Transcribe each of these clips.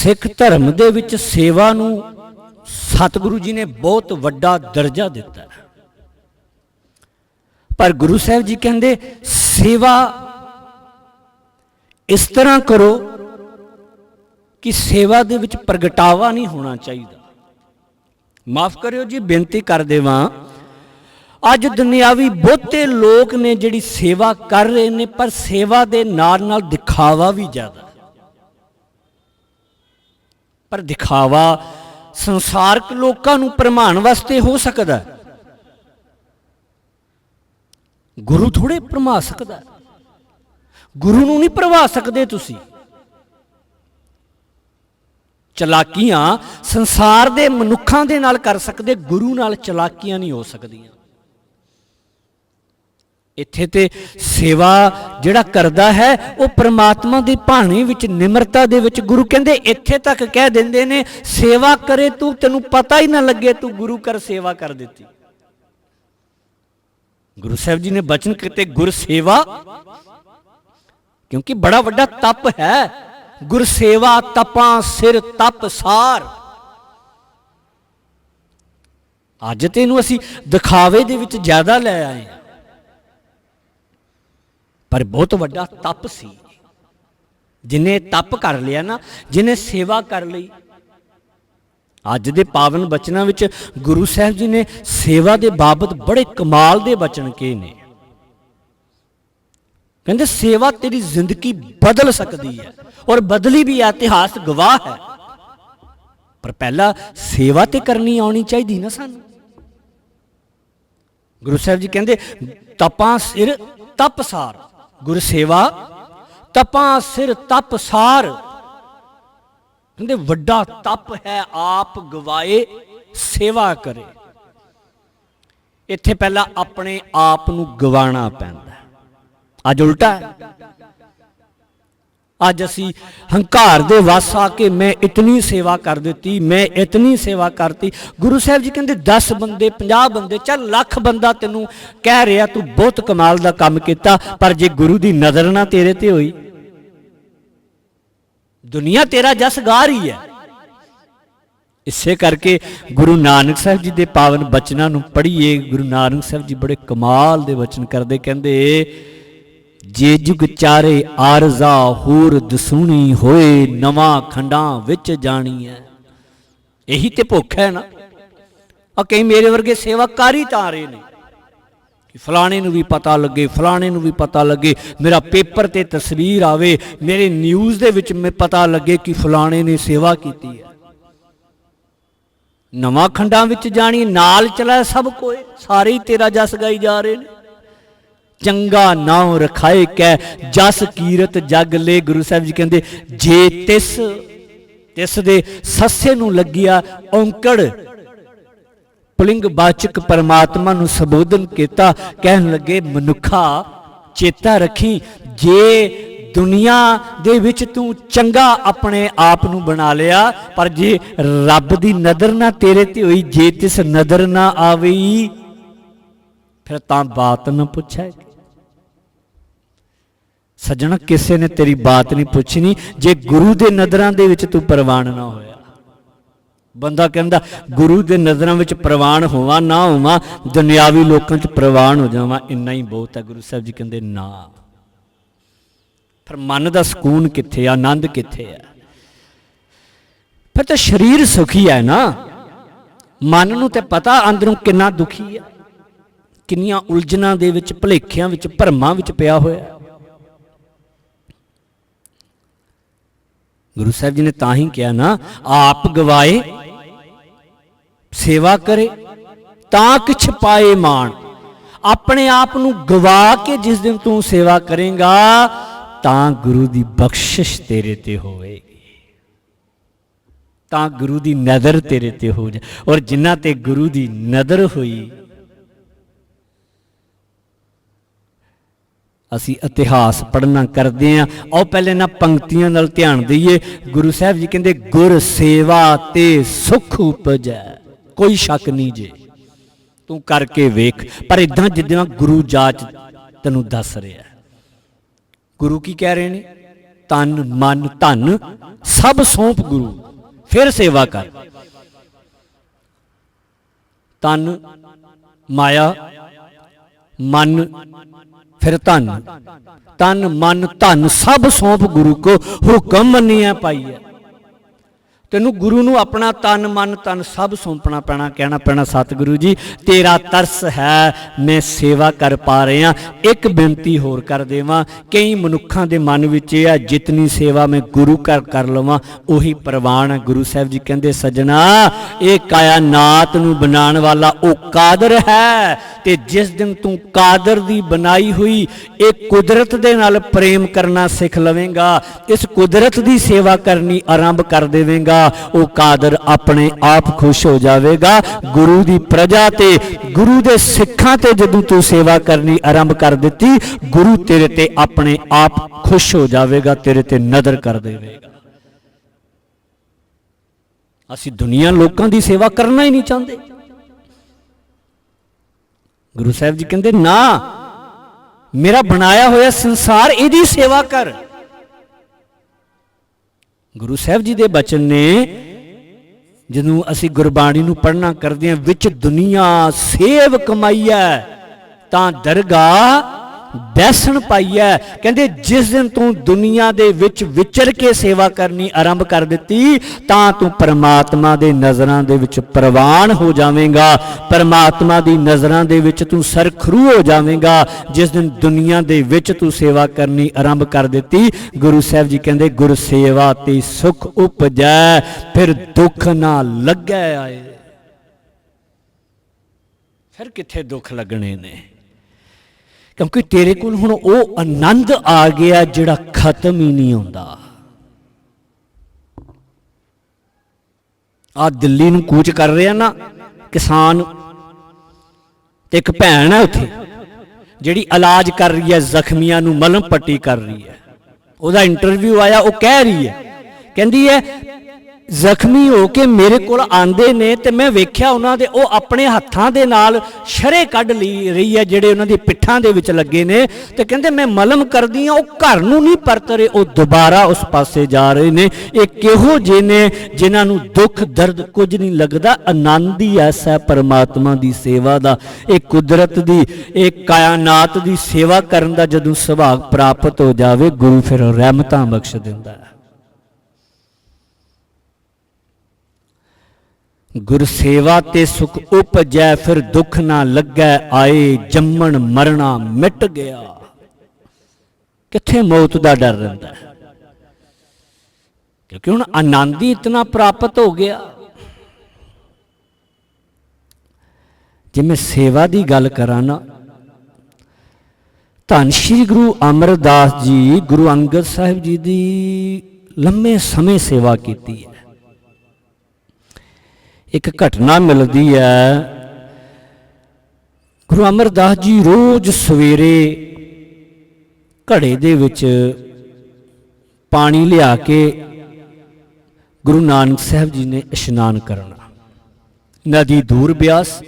ਸਿੱਖ ਧਰਮ ਦੇ ਵਿੱਚ ਸੇਵਾ ਨੂੰ ਸਤਿਗੁਰੂ ਜੀ ਨੇ ਬਹੁਤ ਵੱਡਾ ਦਰਜਾ ਦਿੱਤਾ। ਪਰ ਗੁਰੂ ਸਾਹਿਬ ਜੀ ਕਹਿੰਦੇ, ਸੇਵਾ ਇਸ ਤਰ੍ਹਾਂ ਕਰੋ ਕਿ ਸੇਵਾ ਦੇ ਵਿੱਚ ਪ੍ਰਗਟਾਵਾ ਨਹੀਂ ਹੋਣਾ ਚਾਹੀਦਾ। ਮਾਫ ਕਰਿਓ ਜੀ, ਬੇਨਤੀ ਕਰ ਦੇਵਾਂ, ਅੱਜ ਦੁਨਿਆਵੀ ਬਹੁਤੇ ਲੋਕ ਨੇ ਜਿਹੜੀ ਸੇਵਾ ਕਰ ਰਹੇ ਨੇ, ਪਰ ਸੇਵਾ ਦੇ ਨਾਲ ਨਾਲ ਦਿਖਾਵਾ ਵੀ ਜ਼ਿਆਦਾ। ਪਰ ਦਿਖਾਵਾ ਸੰਸਾਰਕ ਲੋਕਾਂ ਨੂੰ ਪ੍ਰਮਾਣ ਵਾਸਤੇ ਹੋ ਸਕਦਾ ਗੁਰੂ ਥੋੜੇ ਭਰਮਾ ਸਕਦਾ ਗੁਰੂ ਨੂੰ ਨਹੀਂ ਭਰਵਾ ਸਕਦੇ ਤੁਸੀਂ। ਚਲਾਕੀਆਂ ਸੰਸਾਰ ਦੇ ਮਨੁੱਖਾਂ ਦੇ ਨਾਲ ਕਰ ਸਕਦੇ, ਗੁਰੂ ਨਾਲ ਚਲਾਕੀਆਂ ਨਹੀਂ ਹੋ ਸਕਦੀਆਂ। ਇੱਥੇ ਤੇ ਸੇਵਾ ਜਿਹੜਾ ਕਰਦਾ ਹੈ, ਉਹ ਪ੍ਰਮਾਤਮਾ ਦੀ ਬਾਣੀ ਵਿੱਚ, ਨਿਮਰਤਾ ਦੇ ਵਿੱਚ ਗੁਰੂ ਕਹਿੰਦੇ, ਇੱਥੇ ਤੱਕ ਕਹਿ ਦਿੰਦੇ ਨੇ, ਸੇਵਾ ਕਰੇ ਤੂੰ, ਤੈਨੂੰ ਪਤਾ ਹੀ ਨਾ ਲੱਗੇ, ਤੂੰ ਗੁਰੂ ਕਰ ਸੇਵਾ ਕਰ ਦਿੱਤੀ। ਗੁਰੂ ਸਾਹਿਬ ਜੀ ਨੇ ਬਚਨ ਕੀਤੇ, ਗੁਰ ਸੇਵਾ, ਕਿਉਂਕਿ ਬੜਾ ਵੱਡਾ ਤਪ ਹੈ। ਗੁਰ ਸੇਵਾ ਤਪਾਂ ਸਿਰ ਤਪ ਸਾਰ। ਅੱਜ ਤੇ ਇਹਨੂੰ ਅਸੀਂ ਦਿਖਾਵੇ ਦੇ ਵਿੱਚ ਜ਼ਿਆਦਾ ਲੈ ਆਏ ਹਾਂ। ਪਰ ਬਹੁਤ ਵੱਡਾ ਤਪ ਸੀ। ਜਿਨੇ ਤਪ ਕਰ ਲਿਆ ਨਾ, ਜਿਨੇ ਸੇਵਾ ਕਰ ਲਈ। ਅੱਜ ਦੇ ਪਾਵਨ ਬਚਨਾਂ ਵਿੱਚ ਗੁਰੂ ਸਾਹਿਬ ਜੀ ਨੇ ਸੇਵਾ ਦੇ ਬਾਬਤ ਬੜੇ ਕਮਾਲ ਦੇ ਬਚਨ ਕਹੇ ਨੇ। ਕਹਿੰਦੇ, ਸੇਵਾ ਤੇਰੀ ਜ਼ਿੰਦਗੀ ਬਦਲ ਸਕਦੀ ਹੈ ਔਰ ਬਦਲੀ ਵੀ ਹੈ ਇਤਿਹਾਸ ਗਵਾਹ ਹੈ। ਪਰ ਪਹਿਲਾਂ ਸੇਵਾ ਤੇ ਕਰਨੀ ਆਉਣੀ ਚਾਹੀਦੀ ਨਾ ਸਾਨੂੰ। ਗੁਰੂ ਸਾਹਿਬ ਜੀ ਕਹਿੰਦੇ, ਤਪਾਂ ਸਿਰ ਤਪਸਾਰ ਗੁਰ ਸੇਵਾ, ਤਪਾਂ ਸਿਰ ਤਪਸਾਰ ਕਹਿੰਦੇ ਵੱਡਾ ਤਪ ਹੈ, ਆਪ ਗਵਾਏ, ਸੇਵਾ ਕਰੇ। ਇੱਥੇ ਪਹਿਲਾਂ ਆਪਣੇ ਆਪ ਨੂੰ ਗਵਾਣਾ ਪੈਂਦਾ। ਅੱਜ ਉਲਟਾ ਅੱਜ ਅਸੀਂ ਹੰਕਾਰ ਦੇ ਵਸ ਆ ਕੇ ਮੈਂ ਇਤਨੀ ਸੇਵਾ ਕਰ ਦਿੱਤੀ, ਮੈਂ ਇਤਨੀ ਸੇਵਾ ਕਰਤੀ। ਗੁਰੂ ਸਾਹਿਬ ਜੀ ਕਹਿੰਦੇ 10 ਬੰਦੇ 50 ਬੰਦੇ, ਚੱਲ ਲੱਖ ਬੰਦਾ ਤੈਨੂੰ ਕਹਿ ਰਿਹਾ, ਤੂੰ ਬਹੁਤ ਕਮਾਲ ਦਾ ਕੰਮ ਕੀਤਾ, ਪਰ ਜੇ ਗੁਰੂ ਦੀ ਨਜ਼ਰ ਨਾ ਤੇਰੇ ਤੇ ਹੋਈ, ਦੁਨੀਆ ਤੇਰਾ ਜਸ ਗਾ ਰਹੀ ਹੈ। ਇਸੇ ਕਰਕੇ ਗੁਰੂ ਨਾਨਕ ਸਾਹਿਬ ਜੀ ਦੇ ਪਾਵਨ ਬਚਨਾਂ ਨੂੰ ਪੜ੍ਹੀਏ। ਗੁਰੂ ਨਾਨਕ ਸਾਹਿਬ ਜੀ ਬੜੇ ਕਮਾਲ ਦੇ ਬਚਨ ਕਰਦੇ, ਕਹਿੰਦੇ ਜੇ ਜੁਗ ਚਾਰੇ ਆਰਜ਼ਾ ਹੋਰ ਦਸੂਣੀ ਹੋਏ ਨਵਾਂ ਖੰਡਾਂ ਵਿੱਚ ਜਾਣੀ ਹੈ ਇਹੀ ਤੇ ਭੁੱਖ ਹੈ ਨਾ। ਆ ਕਈ ਮੇਰੇ ਵਰਗੇ ਸੇਵਾਕਾਰੀ ਤਾਂ ਰਹੇ ਨੇ ਕਿ ਫਲਾਣੇ ਨੂੰ ਵੀ ਪਤਾ ਲੱਗੇ, ਫਲਾਣੇ ਨੂੰ ਵੀ ਪਤਾ ਲੱਗੇ, ਮੇਰਾ ਪੇਪਰ ਤੇ ਤਸਵੀਰ ਆਵੇ, ਮੇਰੇ ਨਿਊਜ਼ ਦੇ ਵਿੱਚ ਮੈਂ ਪਤਾ ਲੱਗੇ ਕਿ ਫਲਾਣੇ ਨੇ ਸੇਵਾ ਕੀਤੀ ਹੈ। ਨਵਾਂ ਖੰਡਾਂ ਵਿੱਚ ਜਾਣੀ, ਨਾਲ ਚਲਾ ਸਭ ਕੋਏ, ਸਾਰੇ ਹੀ ਤੇਰਾ ਜਸ ਗਾਈ ਜਾ ਰਹੇ ਨੇ। ਚੰਗਾ ਨਾਉ ਰਖਾਏ ਕੈ ਜਸ ਕੀਰਤ ਜਗ ਲੈ, ਗੁਰੂ ਸਾਹਿਬ ਜੀ ਕਹਿੰਦੇ, ਜੇ ਤਿਸ ਤਿਸ ਦੇ ਸੱਸੇ ਨੂੰ ਲੱਗਿਆ ਔਂਕੜ, ਪੁਲਿੰਗ ਬਾਚਕ ਪਰਮਾਤਮਾ ਨੂੰ ਸੰਬੋਧਨ ਕੀਤਾ, ਕਹਿਣ ਲੱਗੇ, ਮਨੁੱਖਾ ਚੇਤਾ ਰੱਖੀ, ਜੇ ਦੁਨੀਆ ਦੇ ਵਿੱਚ ਤੂੰ ਚੰਗਾ ਆਪਣੇ ਆਪ ਨੂੰ ਬਣਾ ਲਿਆ, ਪਰ ਜੇ ਰੱਬ ਦੀ ਨਜ਼ਰ ਨਾ ਤੇਰੇ ਤੇ ਹੋਈ, ਜੇ ਤਿਸ ਨਜ਼ਰ ਨਾ ਆਵਈ, ਫਿਰ ਤਾਂ ਬਾਤ ਨਾ ਪੁੱਛੇ ਸੱਜਣਾ, ਕਿਸੇ ਨੇ ਤੇਰੀ ਬਾਤ ਨਹੀਂ ਪੁੱਛਣੀ, ਜੇ ਗੁਰੂ ਦੇ ਨਜ਼ਰਾਂ ਦੇ ਵਿੱਚ ਤੂੰ ਪ੍ਰਵਾਨ ਨਾ ਹੋਇਆ। ਬੰਦਾ ਕਹਿੰਦਾ, ਗੁਰੂ ਦੇ ਨਜ਼ਰਾਂ ਵਿੱਚ ਪ੍ਰਵਾਨ ਹੋਵਾਂ, ਨਾ ਹੋਵਾਂ, ਦੁਨਿਆਵੀ ਲੋਕਾਂ 'ਚ ਪ੍ਰਵਾਨ ਹੋ ਜਾਵਾਂ, ਇੰਨਾ ਹੀ ਬਹੁਤ ਹੈ। ਗੁਰੂ ਸਾਹਿਬ ਜੀ ਕਹਿੰਦੇ, ਨਾ। ਫਿਰ ਮਨ ਦਾ ਸਕੂਨ ਕਿੱਥੇ ਆ, ਆਨੰਦ ਕਿੱਥੇ ਆ? ਫਿਰ ਤਾਂ ਸਰੀਰ ਸੁਖੀ ਹੈ ਨਾ। ਮਨ ਨੂੰ ਤੇ ਪਤਾ ਅੰਦਰੋਂ ਕਿੰਨਾ ਦੁਖੀ ਹੈ ਕਿੰਨੀਆਂ ਉਲਝਣਾਂ ਦੇ ਵਿੱਚ, ਭਲੇਖਿਆਂ ਵਿੱਚ, ਭਰਮਾਂ ਵਿੱਚ ਪਿਆ ਹੋਇਆ ਹੈ ਗੁਰੂ ਸਾਹਿਬ ਜੀ ਨੇ ਤਾਂ ਹੀ ਕਿਹਾ ਨਾ, ਆਪ ਗਵਾਏ, ਸੇਵਾ ਕਰੇ, ਤਾਂ ਕਿਛ ਪਾਏ ਮਾਣ। ਆਪਣੇ ਆਪ ਨੂੰ ਗਵਾ ਕੇ ਜਿਸ ਦਿਨ ਤੂੰ ਸੇਵਾ ਕਰੇਗਾ, ਤਾਂ ਗੁਰੂ ਦੀ ਬਖਸ਼ਿਸ਼ ਤੇਰੇ ਤੇ ਹੋਵੇਗੀ। ਤਾਂ ਗੁਰੂ ਦੀ ਨਜ਼ਰ ਤੇਰੇ ਤੇ ਹੋ ਜਾ ਔਰ ਜਿਨ੍ਹਾਂ ਤੇ ਗੁਰੂ ਦੀ ਨਜ਼ਰ ਹੋਈ ਅਸੀਂ ਇਤਿਹਾਸ ਪੜ੍ਹਨਾ ਕਰਦੇ ਆਂ ਆਓ ਪਹਿਲੇ ਨਾ ਪੰਕਤੀਆਂ ਨਾਲ ਧਿਆਨ ਦਈਏ। ਗੁਰੂ ਸਾਹਿਬ ਜੀ ਕਹਿੰਦੇ, ਗੁਰ ਸੇਵਾ ਤੇ ਸੁਖ ਉਪਜੈ, ਕੋਈ ਸ਼ੱਕ ਨਹੀਂ ਜੇ। ਤੂੰ ਕਰਕੇ ਵੇਖ। ਪਰ ਇਦਾਂ ਜਿੱਦਾਂ ਗੁਰੂ ਜਾਚ ਤੈਨੂੰ ਦੱਸ ਰਿਹਾ। ਗੁਰੂ ਕੀ ਕਹਿ ਰਹੇ ਨੇ? ਤਨ, ਮਨ, ਧਨ, ਸਭ ਸੌਂਪ ਗੁਰੂ, ਫਿਰ ਸੇਵਾ ਕਰ। ਤਨ, ਮਾਇਆ, ਮਨ ਫਿਰ ਧਨ। ਤਨ ਮਨ ਧਨ। ਸਭ ਸੌਂਪ ਗੁਰੂ ਕੋ ਹੁਕਮ ਮੰਨਿਆ ਪਾਈਐ ਤੈਨੂੰ ਗੁਰੂ ਨੂੰ ਆਪਣਾ ਤਨ, ਮਨ, ਤਨ ਸਭ ਸੌਂਪਣਾ ਪੈਣਾ, ਕਹਿਣਾ ਪੈਣਾ, ਸਤਿਗੁਰੂ ਜੀ, ਤੇਰਾ ਤਰਸ ਹੈ, ਮੈਂ ਸੇਵਾ ਕਰ ਪਾ ਰਿਹਾ। ਇੱਕ ਬੇਨਤੀ ਹੋਰ ਕਰ ਦੇਵਾਂ, ਕਈ ਮਨੁੱਖਾਂ ਦੇ ਮਨ ਵਿੱਚ ਇਹ ਆ ਜਿਤਨੀ ਸੇਵਾ ਮੈਂ ਗੁਰੂ ਘਰ ਕਰ ਲਵਾਂ, ਉਹੀ ਪ੍ਰਵਾਨ ਹੈ। ਗੁਰੂ ਸਾਹਿਬ ਜੀ ਕਹਿੰਦੇ, ਸਜਣਾ, ਇਹ ਕਾਇਆ ਨਾਤ ਨੂੰ ਬਣਾਉਣ ਵਾਲਾ ਉਹ ਕਾਦਰ ਹੈ, ਤੇ ਜਿਸ ਦਿਨ ਤੂੰ ਕਾਦਰ ਦੀ ਬਣਾਈ ਹੋਈ, ਇਹ ਕੁਦਰਤ ਦੇ ਨਾਲ ਪ੍ਰੇਮ ਕਰਨਾ ਸਿੱਖ ਲਵੇਂਗਾ, ਇਸ ਕੁਦਰਤ ਦੀ ਸੇਵਾ ਕਰਨੀ ਆਰੰਭ ਕਰ ਦੇਵੇਂਗਾ। ਉਹ ਕਾਦਰ ਆਪਣੇ ਆਪ ਖੁਸ਼ ਹੋ ਜਾਵੇਗਾ। ਗੁਰੂ ਦੀ ਪ੍ਰਜਾ ਤੇ, ਗੁਰੂ ਦੇ ਸਿੱਖਾਂ ਤੇ ਜਦੋਂ ਤੂੰ ਸੇਵਾ ਕਰਨੀ ਆਰੰਭ ਕਰ ਦਿੱਤੀ, ਗੁਰੂ ਤੇਰੇ ਤੇ ਆਪਣੇ ਆਪ ਖੁਸ਼ ਹੋ ਜਾਵੇਗਾ, ਤੇਰੇ ਤੇ ਨਜ਼ਰ ਕਰ ਦੇਵੇਗਾ। ਅਸੀਂ ਦੁਨੀਆ ਲੋਕਾਂ ਦੀ ਸੇਵਾ ਕਰਨਾ ਹੀ ਨਹੀਂ ਚਾਹੁੰਦੇ। ਗੁਰੂ ਸਾਹਿਬ ਜੀ ਕਹਿੰਦੇ, ਨਾ, ਮੇਰਾ ਬਣਾਇਆ ਹੋਇਆ ਸੰਸਾਰ, ਇਹਦੀ ਸੇਵਾ ਕਰ। ਗੁਰੂ ਸਾਹਿਬ ਜੀ ਦੇ ਬਚਨ ਨੇ ਜਦੋਂ ਅਸੀਂ ਗੁਰਬਾਣੀ ਨੂੰ ਪੜ੍ਹਨਾ ਕਰਦੇ ਹਾਂ, ਵਿੱਚ ਦੁਨੀਆ ਸੇਵ ਕਮਾਈਐ ਤਾਂ ਦਰਗਾਹ ਬੈਸਣ ਪਾਈਐ। ਕਹਿੰਦੇ, ਜਿਸ ਦਿਨ ਤੂੰ ਦੁਨੀਆ ਦੇ ਵਿੱਚ ਵਿਚਰ ਕੇ ਸੇਵਾ ਕਰਨੀ ਆਰੰਭ ਕਰ ਦਿੱਤੀ, ਤਾਂ ਤੂੰ ਪਰਮਾਤਮਾ ਦੇ ਨਜ਼ਰਾਂ ਦੇ ਵਿੱਚ ਪ੍ਰਵਾਨ ਹੋ ਜਾਵੇਂਗਾ। ਪਰਮਾਤਮਾ ਦੀ ਨਜ਼ਰਾਂ ਦੇ ਵਿੱਚ ਤੂੰ ਸਰਖਰੂ ਹੋ ਜਾਵੇਂਗਾ। ਜਿਸ ਦਿਨ ਦੁਨੀਆ ਦੇ ਵਿੱਚ ਤੂੰ ਸੇਵਾ ਕਰਨੀ ਆਰੰਭ ਕਰ ਦਿੱਤੀ, ਗੁਰੂ ਸਾਹਿਬ ਜੀ ਕਹਿੰਦੇ, ਗੁਰ ਸੇਵਾ ਤੇ ਸੁਖ ਉਪਜੈ, ਫਿਰ ਦੁੱਖ ਨਾ ਲੱਗੈ ਆਏ। ਫਿਰ ਕਿੱਥੇ ਦੁੱਖ ਲੱਗਣੇ ਨੇ? ਕਿਉਂਕਿ ਤੇਰੇ ਕੋਲ ਹੁਣ ਉਹ ਆਨੰਦ ਆ ਗਿਆ ਜਿਹੜਾ ਖਤਮ ਹੀ ਨਹੀਂ ਹੁੰਦਾ। ਆ ਦਿੱਲੀ ਨੂੰ ਕੂਚ ਕਰ ਰਿਹਾ ਨਾ ਕਿਸਾਨ ਤੇ ਇੱਕ ਭੈਣ ਹੈ ਉੱਥੇ, ਜਿਹੜੀ ਇਲਾਜ ਕਰ ਰਹੀ ਹੈ, ਜ਼ਖਮੀਆਂ ਨੂੰ ਮਲਮ ਪੱਟੀ ਕਰ ਰਹੀ ਹੈ। ਉਹਦਾ ਇੰਟਰਵਿਊ ਆਇਆ, ਉਹ ਕਹਿ ਰਹੀ ਹੈ, ਕਹਿੰਦੀ ਹੈ ਜ਼ਖਮੀ ਹੋ ਕੇ ਮੇਰੇ ਕੋਲ ਆਂਦੇ ਨੇ ਤੇ ਮੈਂ ਵੇਖਿਆ ਉਹਨਾਂ ਦੇ, ਉਹ ਆਪਣੇ ਹੱਥਾਂ ਦੇ ਨਾਲ ਸ਼ਰੇ ਕੱਢ ਲਈ ਰਹੀ ਹੈ ਜਿਹੜੇ ਉਹਨਾਂ ਦੀ ਪਿੱਠਾਂ ਦੇ ਵਿੱਚ ਲੱਗੇ ਨੇ ਤੇ ਕਹਿੰਦੇ ਮੈਂ ਮਲਮ ਕਰਦੀ ਆ ਉਹ ਘਰ ਨੂੰ ਨਹੀਂ ਪਰਤ ਰਹੇ, ਉਹ ਦੁਬਾਰਾ ਉਸ ਪਾਸੇ ਜਾ ਰਹੇ ਨੇ। ਇਹ ਕਿਹੋ ਜਿਹੇ ਨੇ ਜਿਨ੍ਹਾਂ ਨੂੰ ਦੁੱਖ, ਦਰਦ ਕੁਝ ਨਹੀਂ ਲੱਗਦਾ, ਆਨੰਦ ਹੀ ਐਸਾ ਹੈ ਪਰਮਾਤਮਾ ਦੀ ਸੇਵਾ ਦਾ। ਇਹ ਕੁਦਰਤ ਦੀ, ਇਹ ਕਾਇਨਾਤ ਦੀ ਸੇਵਾ ਕਰਨ ਦਾ ਜਦੋਂ ਸੁਭਾਗ ਪ੍ਰਾਪਤ ਹੋ ਜਾਵੇ, ਗੁਰੂ ਫਿਰ ਰਹਿਮਤਾਂ ਬਖਸ਼ ਦਿੰਦਾ ਹੈ। ਗੁਰ ਸੇਵਾ ਤੇ ਸੁਖ ਉਪਜੈ, ਫਿਰ ਦੁੱਖ ਨਾ ਲੱਗੈ, ਆਏ ਜੰਮਣ ਮਰਣਾ ਮਿਟ ਗਿਆ। ਕਿੱਥੇ ਮੌਤ ਦਾ ਡਰ ਰਹਿੰਦਾ ਕਿਉਂਕਿ ਹੁਣ ਆਨੰਦ ਹੀ ਇਤਨਾ ਪ੍ਰਾਪਤ ਹੋ ਗਿਆ। ਜੇ ਮੈਂ ਸੇਵਾ ਦੀ ਗੱਲ ਕਰਾਂ ਨਾ, ਧੰਨ ਸ਼੍ਰੀ ਗੁਰੂ ਅਮਰਦਾਸ ਜੀ, ਗੁਰੂ ਅੰਗਦ ਸਾਹਿਬ ਜੀ ਦੀ ਲੰਮੇ ਸਮੇਂ ਸੇਵਾ ਕੀਤੀ ਹੈ। ਇੱਕ ਘਟਨਾ ਮਿਲਦੀ ਹੈ। ਗੁਰੂ ਅਮਰਦਾਸ ਜੀ ਰੋਜ਼ ਸਵੇਰੇ ਘੜੇ ਦੇ ਵਿੱਚ ਪਾਣੀ ਲਿਆ ਕੇ ਗੁਰੂ ਨਾਨਕ ਸਾਹਿਬ ਜੀ ਨੇ ਇਸ਼ਨਾਨ ਕਰਨਾ। ਨਦੀ ਦੂਰ ਬਿਆਸ।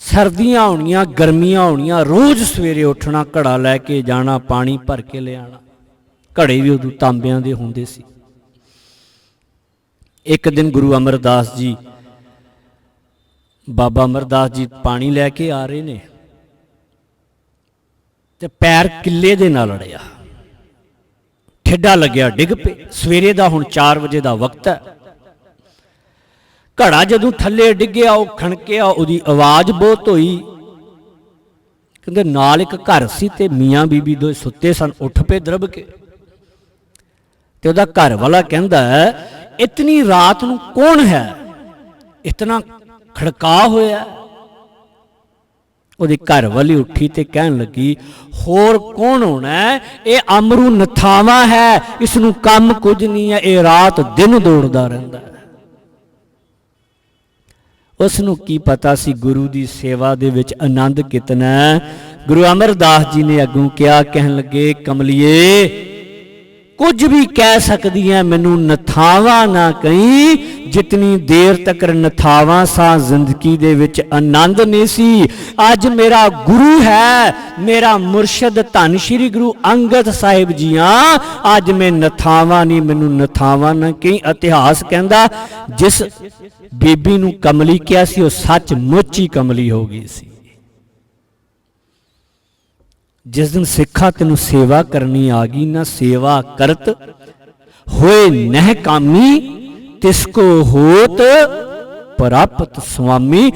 ਸਰਦੀਆਂ ਆਉਣੀਆਂ, ਗਰਮੀਆਂ ਆਉਣੀਆਂ, ਰੋਜ਼ ਸਵੇਰੇ ਉੱਠਣਾ, ਘੜਾ ਲੈ ਕੇ ਜਾਣਾ, ਪਾਣੀ ਭਰ ਕੇ ਲਿਆਣਾ ਘੜੇ ਵੀ ਉਦੋਂ ਤਾਂਬਿਆਂ ਦੇ ਹੁੰਦੇ ਸੀ। ਇੱਕ ਦਿਨ ਗੁਰੂ ਅਮਰਦਾਸ ਜੀ, ਬਾਬਾ ਅਮਰਦਾਸ ਜੀ ਪਾਣੀ ਲੈ ਕੇ ਆ ਰਹੇ ਨੇ ਤੇ ਪੈਰ ਕਿੱਲੇ ਦੇ ਨਾਲ ਅੜਿਆ। ਠੇਡਾ ਲੱਗਿਆ, ਡਿੱਗ ਪਏ। ਸਵੇਰੇ ਦਾ ਹੁਣ 4 ਵਜੇ ਦਾ ਵਕਤ ਹੈ। ਘੜਾ ਜਦੋਂ ਥੱਲੇ ਡਿੱਗਿਆ, ਉਹ ਖਣਕਿਆ, ਉਹਦੀ ਆਵਾਜ਼ ਬਹੁਤ ਹੋਈ। ਕਹਿੰਦੇ, ਨਾਲ ਇੱਕ ਘਰ ਸੀ ਤੇ ਮੀਆਂ ਬੀਬੀ ਦੋ ਸੁੱਤੇ ਸਨ, ਉੱਠ ਪਏ ਦਰਬ ਕੇ। ਤੇ ਉਹਦਾ ਘਰ ਵਾਲਾ ਕਹਿੰਦਾ ਇਤਨੀ ਰਾਤ ਨੂੰ ਕੌਣ ਹੈ? ਇਤਨਾ ਖੜਕਾ ਹੋਇਆ। ਉਹਦੀ ਘਰ ਵਾਲੀ ਉੱਠੀ ਤੇ ਕਹਿਣ ਲੱਗੀ, ਹੋਰ ਕੌਣ ਹੋਣਾ ਇਹ ਅਮਰੂ ਨਥਾਵਾ ਹੈ। ਇਸ ਨੂੰ ਕੰਮ ਕੁਝ ਨਹੀਂ ਹੈ। ਇਹ ਰਾਤ ਦਿਨ ਦੌੜਦਾ ਰਹਿੰਦਾ ਹੈ। ਉਸ ਨੂੰ ਕੀ ਪਤਾ ਸੀ ਗੁਰੂ ਦੀ ਸੇਵਾ ਦੇ ਵਿੱਚ ਆਨੰਦ ਕਿਤਨਾ ਗੁਰੂ ਅਮਰਦਾਸ ਜੀ ਨੇ ਅੱਗੋਂ ਕਿਹਾ, ਕਹਿਣ ਲੱਗੇ, ਕਮਲਿਏ ਕੁਝ ਵੀ ਕਹਿ ਸਕਦੀ ਹੈ ਮੈਨੂੰ ਨਥਾਵਾ ਨਾ ਕਹੀਂ। ਜਿਤਨੀ ਦੇਰ ਤੱਕ ਨਥਾਵਾ ਸਾਂ ਜ਼ਿੰਦਗੀ ਦੇ ਵਿੱਚ ਆਨੰਦ ਨਹੀਂ ਸੀ। ਅੱਜ ਮੇਰਾ ਗੁਰੂ ਹੈ, ਮੇਰਾ ਮੁਰਸ਼ਿਦ ਧੰਨ ਸ਼੍ਰੀ ਗੁਰੂ ਅੰਗਦ ਸਾਹਿਬ ਜੀਆਂ। ਅੱਜ ਮੈਂ ਨਥਾਵਾ ਨਹੀਂ, ਮੈਨੂੰ ਨਥਾਵਾ ਨਾ ਕਹੀਂ। ਇਤਿਹਾਸ ਕਹਿੰਦਾ, ਜਿਸ ਬੀਬੀ ਨੂੰ ਕਮਲੀ ਕਿਹਾ ਸੀ, ਉਹ ਸੱਚ ਮੁੱਚ ਕਮਲੀ ਹੋ ਗਈ ਸੀ। ਜਿਸ ਦਿਨ ਸਿੱਖਾ ਤੈਨੂੰ ਸੇਵਾ ਕਰਨੀ ਆ ਗਈ ਨਾ ਸੇਵਾ ਕਰਤ, ਹੋਏ ਨਹਿ ਕਾਮੀ, ਤਿਸ ਕੋ ਹੋਤ ਪ੍ਰਾਪਤ ਸੁਆਮੀ।